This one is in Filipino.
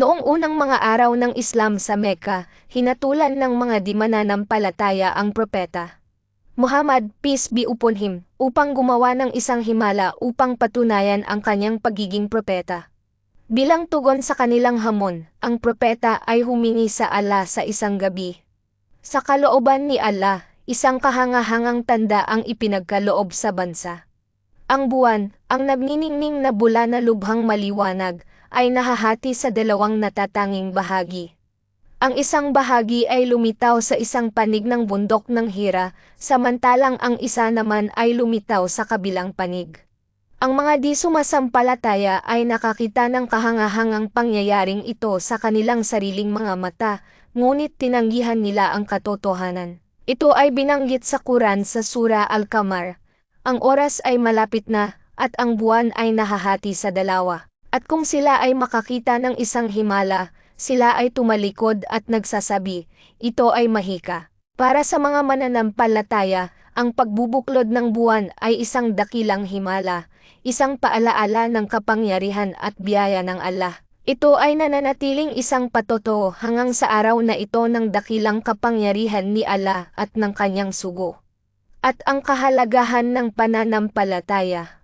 Noong unang mga araw ng Islam sa Mecca, hinatulan ng mga di mananampalataya ang propeta. Muhammad, peace be upon him, upang gumawa ng isang himala upang patunayan ang kanyang pagiging propeta. Bilang tugon sa kanilang hamon, ang propeta ay humingi sa Allah sa isang gabi. Sa kalooban ni Allah, isang kahangahangang tanda ang ipinagkaloob sa bansa. Ang buwan, ang nagniningning na bula na lubhang maliwanag, ay nahahati sa dalawang natatanging bahagi. Ang isang bahagi ay lumitaw sa isang panig ng bundok ng Hira, samantalang ang isa naman ay lumitaw sa kabilang panig. Ang mga di sumasampalataya ay nakakita ng kahangahangang pangyayaring ito sa kanilang sariling mga mata, ngunit tinanggihan nila ang katotohanan. Ito ay binanggit sa Quran sa Sura Al-Qamar, ang oras ay malapit na, at ang buwan ay nahahati sa dalawa. At kung sila ay makakita ng isang himala, sila ay tumalikod at nagsasabi, ito ay mahika. Para sa mga mananampalataya, ang pagbubuklod ng buwan ay isang dakilang himala, isang paalaala ng kapangyarihan at biyaya ng Allah. Ito ay nananatiling isang patotoo hanggang sa araw na ito ng dakilang kapangyarihan ni Allah at ng kanyang sugo at ang kahalagahan ng pananampalataya.